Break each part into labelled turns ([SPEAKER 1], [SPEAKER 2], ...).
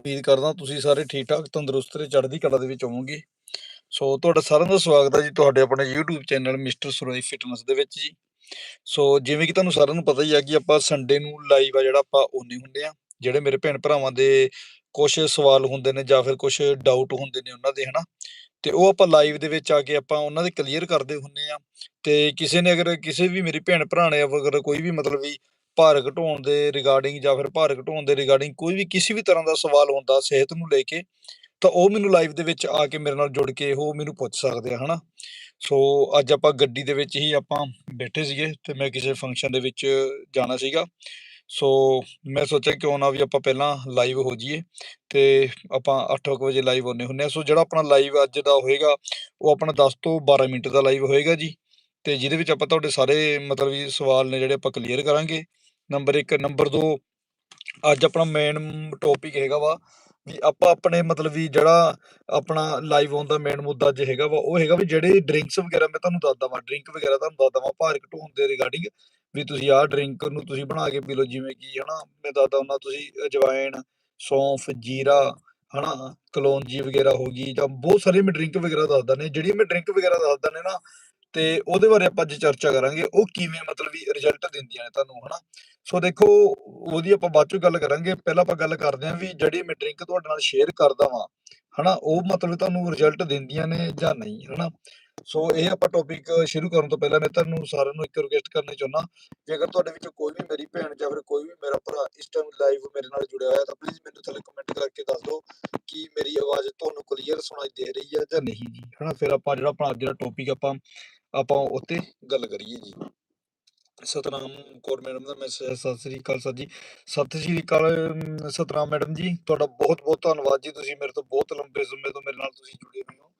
[SPEAKER 1] ਉਮੀਦ ਕਰਦਾ ਤੁਸੀਂ ਸਾਰੇ ਠੀਕ ਠਾਕ ਤੰਦਰੁਸਤ ਤੇ ਚੜ੍ਹਦੀ ਕਲਾ ਦੇ ਵਿੱਚ ਹੋਵੋਗੇ। ਸੋ ਤੁਹਾਡਾ ਸਾਰਿਆਂ ਦਾ ਸਵਾਗਤ ਹੈ ਜੀ ਤੁਹਾਡੇ ਆਪਣੇ YouTube channel mister Saroye fitness ਦੇ ਵਿੱਚ ਜੀ। ਸੋ ਜਿਵੇਂ ਕਿ ਤੁਹਾਨੂੰ ਸਾਰਿਆਂ ਨੂੰ ਪਤਾ ਹੀ ਹੈ ਕਿ ਆਪਾਂ ਸੰਡੇ ਨੂੰ ਲਾਈਵ ਆ ਜਿਹੜਾ ਆਪਾਂ ਉਹਨੇ ਹੁੰਦੇ ਆ, ਜਿਹੜੇ ਮੇਰੇ ਭੈਣ ਭਰਾਵਾਂ ਦੇ ਕੁਝ ਸਵਾਲ ਹੁੰਦੇ ਨੇ ਜਾਂ ਫਿਰ ਕੁਝ ਡਾਊਟ ਹੁੰਦੇ ਨੇ ਉਹਨਾਂ ਦੇ, ਹਨਾ? ਤੇ ਉਹ ਆਪਾਂ ਲਾਈਵ ਦੇ ਵਿੱਚ ਆ ਕੇ ਆਪਾਂ ਉਹਨਾਂ ਦੇ ਕਲੀਅਰ ਕਰਦੇ ਹੁੰਨੇ ਆ। ਤੇ ਕਿਸੇ ਨੇ ਅਗਰ ਕਿਸੇ ਵੀ ਮੇਰੀ ਭੈਣ ਭਰਾ ਨੇ ਅਗਰ ਕੋਈ ਵੀ ਮਤਲਬ ਵੀ ਭਾਰ ਘਟਾਉਣ ਦੇ ਰਿਗਾਰਡਿੰਗ ਜਾਂ ਫਿਰ ਭਾਰ ਘਟਾਉਣ ਦੇ ਰਿਗਾਰਡਿੰਗ ਕੋਈ ਵੀ ਕਿਸੇ ਵੀ ਤਰ੍ਹਾਂ ਦਾ ਸਵਾਲ ਹੁੰਦਾ, ਸਿਹਤ ਨੂੰ ਲੈ ਕੇ, ਤਾਂ ਉਹ ਮੈਨੂੰ ਲਾਈਵ ਦੇ ਵਿੱਚ ਆ ਕੇ ਮੇਰੇ ਨਾਲ ਜੁੜ ਕੇ ਉਹ ਮੈਨੂੰ ਪੁੱਛ ਸਕਦੇ ਆ, ਹਨਾ? ਸੋ ਅੱਜ ਆਪਾਂ ਗੱਡੀ ਦੇ ਵਿੱਚ ਹੀ ਆਪਾਂ ਬੈਠੇ ਸੀਗੇ ਤੇ ਮੈਂ ਕਿਸੇ ਫੰਕਸ਼ਨ ਦੇ ਵਿੱਚ ਜਾਣਾ ਸੀਗਾ। ਸੋ ਮੈਂ ਸੋਚਿਆ ਕਿਉਂ ਨਾ ਵੀ ਆਪਾਂ ਪਹਿਲਾਂ ਲਾਈਵ ਹੋ ਜਾਈਏ ਤੇ ਆਪਾਂ 8 ਵਜੇ ਲਾਈਵ ਹੋਣੇ ਹੁੰਨੇ ਆ। ਸੋ ਜਿਹੜਾ ਆਪਣਾ ਲਾਈਵ ਅੱਜ ਦਾ ਹੋਏਗਾ, ਉਹ ਆਪਣਾ 10 ਤੋਂ 12 ਮਿੰਟ ਦਾ ਲਾਈਵ ਹੋਏਗਾ ਜੀ। ਤੇ ਜਿਹਦੇ ਵਿੱਚ ਆਪਾਂ ਤੁਹਾਡੇ ਸਾਰੇ ਮਤਲਬ ਵੀ ਸਵਾਲ ਨੇ ਜਿਹੜੇ ਆਪਾਂ ਕਲੀਅਰ ਕਰਾਂਗੇ। ਨੰਬਰ 1 ਨੰਬਰ 2 ਅੱਜ ਆਪਣਾ ਮੇਨ ਟੌਪਿਕ ਹੈਗਾ ਵਾ ਵੀ ਆਪਾਂ ਆਪਣੇ ਮਤਲਬ ਵੀ ਜਿਹੜਾ ਆਪਣਾ ਲਾਈਵ ਆਉਣ ਦਾ ਮੇਨ ਮੁੱਦਾ ਅੱਜ ਹੈਗਾ ਵਾ, ਉਹ ਹੈਗਾ ਵੀ ਜਿਹੜੇ ਡਰਿੰਕਸ ਵਗੈਰਾ ਮੈਂ ਤੁਹਾਨੂੰ ਦੱਸਦਾ ਵਾਂ ਡਰਿੰਕ ਵਗੈਰਾ ਤੁਹਾਨੂੰ ਦੱਸਦਾ ਵਾਂ, ਭਾਰ ਘਟਾਉਣ ਦੇ ਰਿਗਾਰਡਿੰਗ ਵੀ ਤੁਸੀਂ ਆਹ ਡਰਿੰਕ ਨੂੰ ਤੁਸੀਂ ਬਣਾ ਕੇ ਪੀ ਲਓ, ਜਿਵੇਂ ਕਿ ਹਨਾ ਮੈਂ ਦੱਸਦਾ ਹੁੰਦਾ ਤੁਸੀਂ ਅਜਵਾਇਣ, ਸੌਂਫ, ਜੀਰਾ ਹਨਾ, ਕਲੌਂਜੀ ਵਗੈਰਾ ਹੋ ਗਈ ਜਾਂ ਬਹੁਤ ਸਾਰੇ ਮੈਂ ਡਰਿੰਕ ਵਗੈਰਾ ਦੱਸਦਾ ਨੇ ਜਿਹੜੀ ਮੈਂ ਡਰਿੰਕ ਵਗੈਰਾ ਦੱਸਦਾ ਨੇ ਨਾ ਤੇ ਉਹਦੇ ਬਾਰੇ ਆਪਾਂ ਅੱਜ ਚਰਚਾ ਕਰਾਂਗੇ, ਉਹ ਕਿਵੇਂ ਮਤਲਬ ਵੀ ਰਿਜ਼ਲਟ ਦਿੰਦੀਆਂ ਨੇ ਤੁਹਾਨੂੰ, ਹਨਾ? ਸੋ ਦੇਖੋ, ਉਹਦੀ ਆਪਾਂ ਬਾਅਦ ਚੋਂ ਗੱਲ ਕਰਾਂਗੇ। ਪਹਿਲਾਂ ਆਪਾਂ ਗੱਲ ਕਰਦੇ ਹਾਂ ਵੀ ਜਿਹੜੀ ਮੈਂ ਡਰਿੰਕ ਤੁਹਾਡੇ ਨਾਲ ਸ਼ੇਅਰ ਕਰਦਾ ਵਾਂ, ਹਨਾ, ਉਹ ਮਤਲਬ ਤੁਹਾਨੂੰ ਰਿਜ਼ਲਟ ਦਿੰਦੀਆਂ ਨੇ ਜਾਂ ਨਹੀਂ, ਹਨਾ? ਸੋ ਇਹ ਆਪਾਂ ਟੌਪਿਕ ਸ਼ੁਰੂ ਕਰਨ ਤੋਂ ਪਹਿਲਾਂ ਮੈਂ ਤੁਹਾਨੂੰ ਸਾਰਿਆਂ ਨੂੰ ਇੱਕ ਰਿਕੁਐਸਟ ਕਰਨੀ ਚਾਹੁੰਦਾ ਕਿ ਅਗਰ ਤੁਹਾਡੇ ਵਿੱਚੋਂ ਕੋਈ ਵੀ ਮੇਰੀ ਭੈਣ ਜਾਂ ਫਿਰ ਕੋਈ ਵੀ ਮੇਰਾ ਭਰਾ ਇਸ ਟਾਈਮ ਲਾਈਵ ਮੇਰੇ ਨਾਲ ਜੁੜਿਆ ਹੋਇਆ ਤਾਂ ਪਲੀਜ਼ ਮੈਨੂੰ ਥੱਲੇ ਕਮੈਂਟ ਕਰਕੇ ਦੱਸ ਦਿਓ ਕਿ ਮੇਰੀ ਆਵਾਜ਼ ਤੁਹਾਨੂੰ ਕਲੀਅਰ ਸੁਣਾਈ ਦੇ ਰਹੀ ਹੈ ਜਾਂ ਨਹੀਂ ਜੀ ਹਨਾ? ਫਿਰ ਆਪਾਂ ਜਿਹੜਾ ਆਪਣਾ ਅੱਜ ਦਾ ਟੌਪਿਕ ਆਪਾਂ ਆਪਾਂ ਉੱਤੇ ਗੱਲ ਕਰੀਏ ਜੀ। ਸਤਨਾਮ ਕੌਰ ਮੈਡਮ ਦਾ ਮੈਸੇਜ ਸਤਿ ਸ੍ਰੀ ਅਕਾਲ ਸਰ ਜੀ। ਸਤਿ ਸ੍ਰੀ ਅਕਾਲ ਸਤਨਾਮ ਮੈਡਮ ਜੀ। ਤੁਹਾਡਾ ਬਹੁਤ ਬਹੁਤ ਧੰਨਵਾਦ ਜੀ ਤੁਸੀਂ ਮੇਰੇ ਤੋਂ ਬਹੁਤ ਲੰਬੇ ਸਮੇਂ ਤੋਂ ਮੇਰੇ ਨਾਲ ਤੁਸੀਂ ਜੁੜੇ ਹੋਏ ਹੋ।